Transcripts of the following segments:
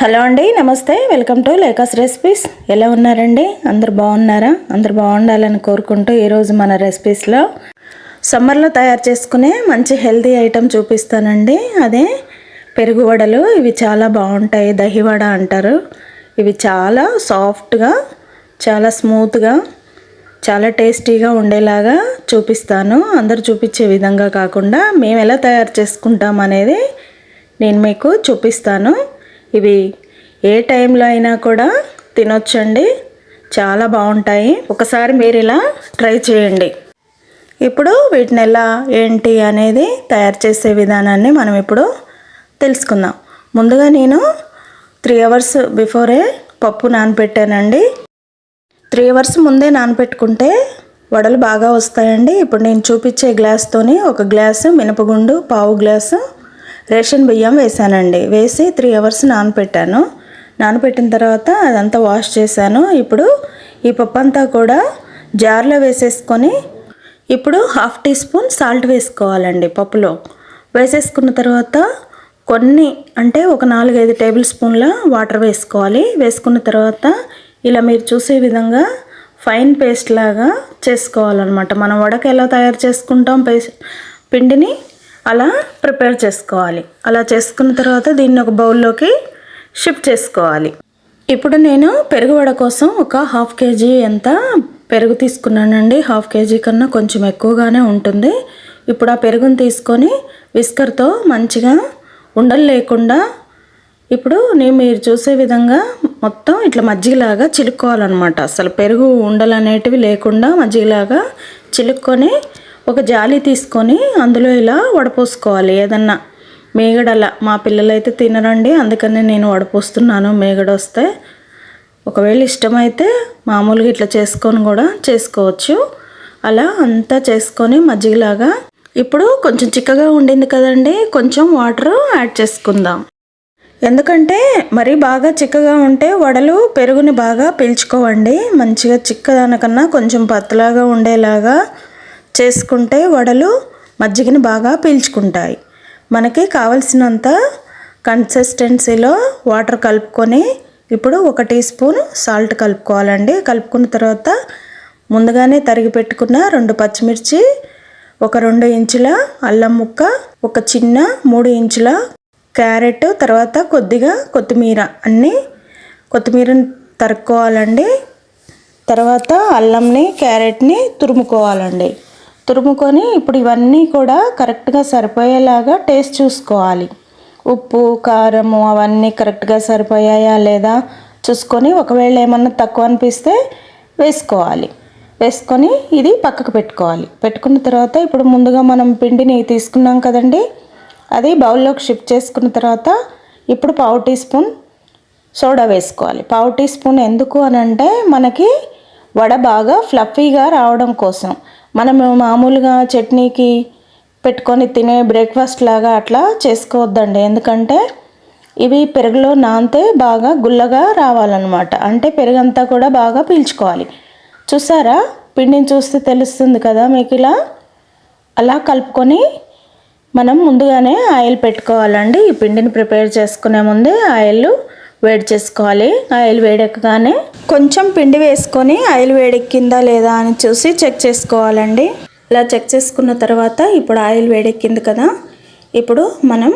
Hello అండి నమస్తే. Welcome to Lekha's recipes. ఎలా ఉన్నారండి? అందరు బాగున్నారా? అందరు బాగుండాలని కోరుకుంటూ ఈరోజు మన రెసిపీస్లో సమ్మర్లో తయారు చేసుకునే మంచి హెల్తీ ఐటెం చూపిస్తానండి. అదే పెరుగు వడలు. ఇవి చాలా బాగుంటాయి. దహి వడ అంటారు. ఇవి చాలా సాఫ్ట్గా చాలా స్మూత్గా చాలా టేస్టీగా ఉండేలాగా చూపిస్తాను. అందరు చూపించే విధంగా కాకుండా మేము ఎలా తయారు చేసుకుంటాం అనేది నేను మీకు చూపిస్తాను. ఇవి ఏ టైంలో అయినా కూడా తినొచ్చండి. చాలా బాగుంటాయి. ఒకసారి మీరు ఇలా ట్రై చేయండి. ఇప్పుడు వీటిని ఎలా ఏంటి అనేది తయారు చేసే విధానాన్ని మనం ఇప్పుడు తెలుసుకుందాం. ముందుగా నేను త్రీ అవర్స్ బిఫోరే పప్పు నానబెట్టానండి త్రీ అవర్స్ ముందే నానపెట్టుకుంటే వడలు బాగా వస్తాయండి. ఇప్పుడు నేను చూపించే గ్లాస్తోని ఒక గ్లాసు మినపగుండు పావు గ్లాసు రేషన్ బియ్యం వేసానండి వేసి త్రీ అవర్స్ నానబెట్టాను నానబెట్టిన తర్వాత అదంతా వాష్ చేశాను. ఇప్పుడు ఈ పప్పు అంతా కూడా జార్లో వేసేసుకొని ఇప్పుడు హాఫ్ టీ స్పూన్ సాల్ట్ వేసుకోవాలండి పప్పులో. వేసేసుకున్న తర్వాత కొన్ని అంటే ఒక నాలుగైదు టేబుల్ స్పూన్ల వాటర్ వేసుకోవాలి. వేసుకున్న తర్వాత ఇలా మీరు చూసే విధంగా ఫైన్ పేస్ట్ లాగా చేసుకోవాలన్నమాట. మనం వడక ఎలా తయారు చేసుకుంటాం పేస్ట్ పిండిని అలా ప్రిపేర్ చేసుకోవాలి. అలా చేసుకున్న తర్వాత దీన్ని ఒక బౌల్లోకి షిఫ్ట్ చేసుకోవాలి. ఇప్పుడు నేను పెరుగు వడ కోసం ఒక హాఫ్ కేజీ ఎంత పెరుగు తీసుకున్నానండి. హాఫ్ కేజీ కన్నా కొంచెం ఎక్కువగానే ఉంటుంది. ఇప్పుడు ఆ పెరుగుని తీసుకొని విస్కర్తో మంచిగా ఉండలు లేకుండా ఇప్పుడు నేను మీరు చూసే విధంగా మొత్తం ఇట్లా మజ్జిగలాగా చిలుక్కోవాలన్నమాట. అసలు పెరుగు ఉండలు అనేటివి లేకుండా మజ్జిగలాగా చిలుక్కొని ఒక జాలి తీసుకొని అందులో ఇలా వడపోసుకోవాలి. ఏదన్నా మేగడల మా పిల్లలైతే తినరండి అందుకని నేను వడపోస్తున్నాను మేగడ వస్తే ఒకవేళ ఇష్టమైతే మామూలుగా ఇట్లా చేసుకొని కూడా చేసుకోవచ్చు. అలా అంతా చేసుకొని మజ్జిగలాగా ఇప్పుడు కొంచెం చిక్కగా ఉండింది కదండి కొంచెం వాటర్ యాడ్ చేసుకుందాం. ఎందుకంటే మరి బాగా చిక్కగా ఉంటే వడలు పెరుగుని బాగా పీల్చుకోవండి. మంచిగా చిక్కదానికన్నా కొంచెం పతలాగా ఉండేలాగా చేసుకుంటే వడలు మజ్జిగని బాగా పీల్చుకుంటాయి. మనకి కావలసినంత కన్సిస్టెన్సీలో వాటర్ కలుపుకొని ఇప్పుడు ఒక టీ స్పూన్ సాల్ట్ కలుపుకోవాలండి. కలుపుకున్న తర్వాత ముందుగానే తరిగి పెట్టుకున్న రెండు పచ్చిమిర్చి ఒక రెండు ఇంచుల అల్లం ముక్క ఒక చిన్న మూడు ఇంచుల క్యారెట్ తర్వాత కొద్దిగా కొత్తిమీర అన్నీ కొత్తిమీరని తరుక్కోవాలండి. తర్వాత అల్లంని క్యారెట్ని తురుముకోవాలండి. తురుముకొని ఇప్పుడు ఇవన్నీ కూడా కరెక్ట్గా సరిపోయేలాగా టేస్ట్ చూసుకోవాలి. ఉప్పు కారము అవన్నీ కరెక్ట్గా సరిపోయాయా లేదా చూసుకొని ఒకవేళ ఏమన్నా తక్కువ అనిపిస్తే వేసుకోవాలి. వేసుకొని ఇది పక్కకు పెట్టుకోవాలి. పెట్టుకున్న తర్వాత ఇప్పుడు ముందుగా మనం పిండిని తీసుకున్నాం కదండి అది బౌల్లోకి షిఫ్ట్ చేసుకున్న తర్వాత ఇప్పుడు పావు టీ స్పూన్ సోడా వేసుకోవాలి. పావు టీ స్పూన్ ఎందుకు అని అంటే మనకి వడ బాగా ఫ్లఫీగా రావడం కోసం. మనము మామూలుగా చట్నీకి పెట్టుకొని తినే బ్రేక్ఫాస్ట్ లాగా అట్లా చేసుకోవద్దండి. ఎందుకంటే ఇవి పెరుగులో నానితే బాగా గుల్లగా రావాలన్నమాట. అంటే పెరుగంతా కూడా బాగా పీల్చుకోవాలి. చూసారా? పిండిని చూస్తే తెలుస్తుంది కదా మీకు ఇలా? అలా కలుపుకొని మనం ముందుగానే ఆయిల్ పెట్టుకోవాలండి. ఈ పిండిని ప్రిపేర్ చేసుకునే ముందే ఆయిల్ వేడి చేసుకోవాలి. ఆయిల్ వేడెక్కగానే కొంచెం పిండి వేసుకొని ఆయిల్ వేడెక్కిందా లేదా అని చూసి చెక్ చేసుకోవాలండి. ఇలా చెక్ చేసుకున్న తర్వాత ఇప్పుడు ఆయిల్ వేడెక్కింది కదా ఇప్పుడు మనం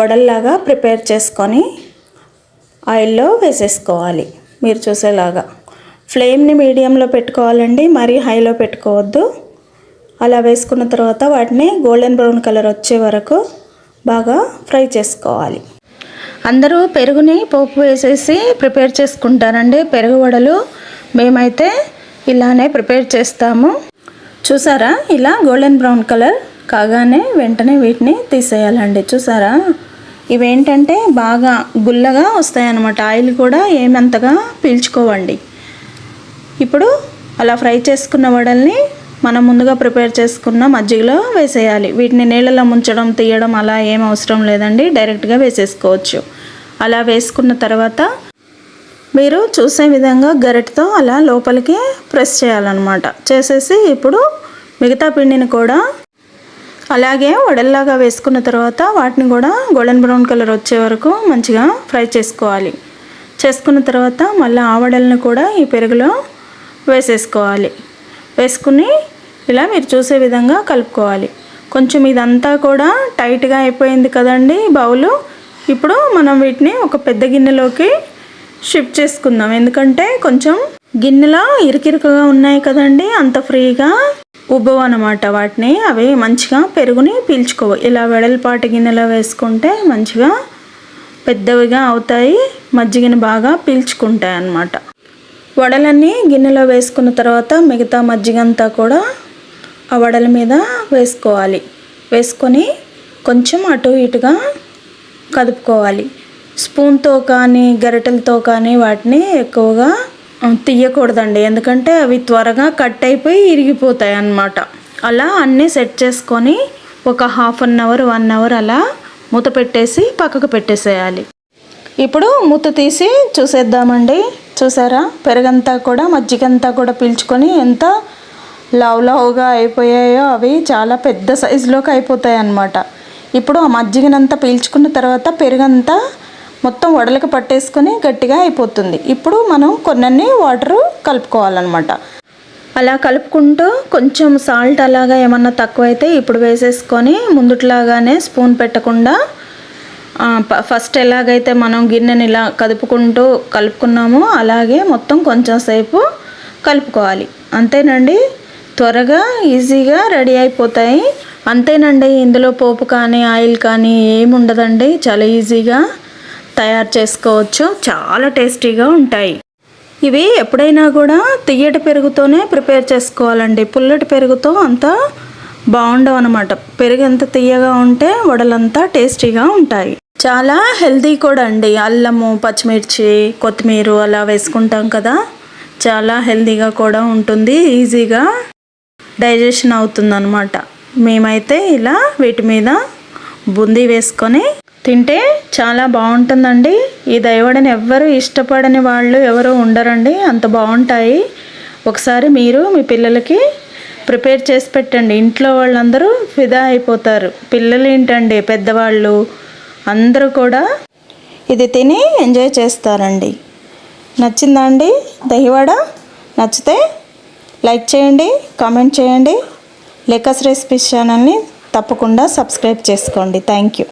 వడల్లాగా ప్రిపేర్ చేసుకొని ఆయిల్లో వేసేసుకోవాలి. మీరు చూసేలాగా. ఫ్లేమ్ని మీడియంలో పెట్టుకోవాలండి మరీ హైలో పెట్టుకోవద్దు. అలా వేసుకున్న తర్వాత వాటిని గోల్డెన్ బ్రౌన్ కలర్ వచ్చే వరకు బాగా ఫ్రై చేసుకోవాలి. అందరూ పెరుగుని పోపు వేసేసి ప్రిపేర్ చేసుకుంటారండి. పెరుగు వడలు మేమైతే ఇలానే ప్రిపేర్ చేస్తాము. చూసారా? ఇలా గోల్డెన్ బ్రౌన్ కలర్ కాగానే వెంటనే వీటిని తీసేయాలండి. చూసారా? ఇవేంటంటే బాగా గుల్లగా వస్తాయన్నమాట. ఆయిల్ కూడా ఏమంతగా పీల్చుకోవండి. ఇప్పుడు అలా ఫ్రై చేసుకున్న వడల్ని మనం ముందుగా ప్రిపేర్ చేసుకున్న మజ్జిగలో వేసేయాలి. వీటిని నీళ్ళలో ముంచడం తీయడం అలా ఏం అవసరం లేదండి. డైరెక్ట్గా వేసేసుకోవచ్చు. అలా వేసుకున్న తర్వాత మీరు చూసే విధంగా గరిటతో అలా లోపలికి ప్రెస్ చేయాలన్నమాట. చేసేసి ఇప్పుడు మిగతా పిండిని కూడా అలాగే వడల్లాగా వేసుకున్న తర్వాత వాటిని కూడా గోల్డెన్ బ్రౌన్ కలర్ వచ్చే వరకు మంచిగా ఫ్రై చేసుకోవాలి. చేసుకున్న తర్వాత మళ్ళీ ఆవడల్ని కూడా ఈ పెరుగులో వేసేసుకోవాలి. వేసుకుని ఇలా మీరు చూసే విధంగా కలుపుకోవాలి. కొంచెం ఇదంతా కూడా టైట్గా అయిపోయింది కదండి బౌలు. ఇప్పుడు మనం వీటిని ఒక పెద్ద గిన్నెలోకి షిఫ్ట్ చేసుకుందాం. ఎందుకంటే కొంచెం గిన్నెలో ఇరుకిరుకుగా ఉన్నాయి కదండి అంత ఫ్రీగా ఉబ్బవు అనమాట వాటిని. అవి మంచిగా పెరుగుని పీల్చుకోవు. ఇలా వెడల్పాటి గిన్నెలో వేసుకుంటే మంచిగా పెద్దవిగా అవుతాయి మజ్జిగని బాగా పీల్చుకుంటాయి అన్నమాట. వడలన్నీ గిన్నెలో వేసుకున్న తర్వాత మిగతా మజ్జిగ అంతా కూడా ఆ వడల మీద వేసుకోవాలి. వేసుకొని కొంచెం అటు ఇటుగా కదుపుకోవాలి. స్పూన్తో కానీ గరిటెలతో కానీ వాటిని ఎక్కువగా తీయకూడదండి. ఎందుకంటే అవి త్వరగా కట్ అయిపోయి ఇరిగిపోతాయి అన్నమాట. అలా అన్నీ సెట్ చేసుకొని ఒక half an hour one hour అలా మూత పెట్టేసి పక్కకు పెట్టేసేయాలి. ఇప్పుడు మూత తీసి చూసేద్దామండి. చూసారా? పెరుగంతా కూడా మజ్జిగంతా కూడా పీల్చుకొని ఎంత లావ్ లావుగా అయిపోయాయో అవి చాలా పెద్ద సైజులోకి అయిపోతాయి అన్నమాట ఇప్పుడు ఆ మజ్జిగనంతా పీల్చుకున్న తర్వాత పెరుగంతా మొత్తం వడలకు పట్టేసుకొని గట్టిగా అయిపోతుంది. ఇప్పుడు మనం కొన్ని వాటర్ కలుపుకోవాలన్నమాట. అలా కలుపుకుంటూ కొంచెం సాల్ట్ అలాగా ఏమన్నా తక్కువైతే ఇప్పుడు వేసేసుకొని ముందుట్లాగానే స్పూన్ పెట్టకుండా ఫస్ట్ ఎలాగైతే మనం గిన్నెని ఇలా కదుపుకుంటూ కలుపుకున్నామో అలాగే మొత్తం కొంచెం సేపు కలుపుకోవాలి. అంతేనండి? త్వరగా ఈజీగా రెడీ అయిపోతాయి. అంతేనండి? ఇందులో పోపు కానీ ఆయిల్ కానీ ఏమి ఉండదండి. చాలా ఈజీగా తయారు చేసుకోవచ్చు. చాలా టేస్టీగా ఉంటాయి. ఇవి ఎప్పుడైనా కూడా తియ్యటి పెరుగుతోనే ప్రిపేర్ చేసుకోవాలండి. పుల్లటి పెరుగుతో అంత బాగుండవు అనమాట పెరుగు ఎంత తీయగా ఉంటే వడలంతా టేస్టీగా ఉంటాయి. చాలా హెల్తీ కూడా అండి. అల్లము పచ్చిమిర్చి కొత్తిమీర అలా వేసుకుంటాం కదా. చాలా హెల్తీగా కూడా ఉంటుంది. ఈజీగా డైజెషన్ అవుతుందన్నమాట. మేమైతే ఇలా వీటి మీద బూందీ వేసుకొని తింటే చాలా బాగుంటుందండి. ఈ దయవడని ఎవ్వరు ఇష్టపడని వాళ్ళు ఎవరు ఉండరండి. అంత బాగుంటాయి. ఒకసారి మీరు మీ పిల్లలకి ప్రిపేర్ చేసి పెట్టండి. ఇంట్లో వాళ్ళందరూ ఫిదా అయిపోతారు. పిల్లలు ఏంటండి? పెద్దవాళ్ళు అందరూ కూడా ఇది తిని ఎంజాయ్ చేస్తారండి. నచ్చిందా అండి? దహివాడ? నచ్చితే లైక్ చేయండి కామెంట్ చేయండి. లేకస్ రెసిపీస్ ఛానల్ని తప్పకుండా సబ్స్క్రైబ్ చేసుకోండి. Thank you.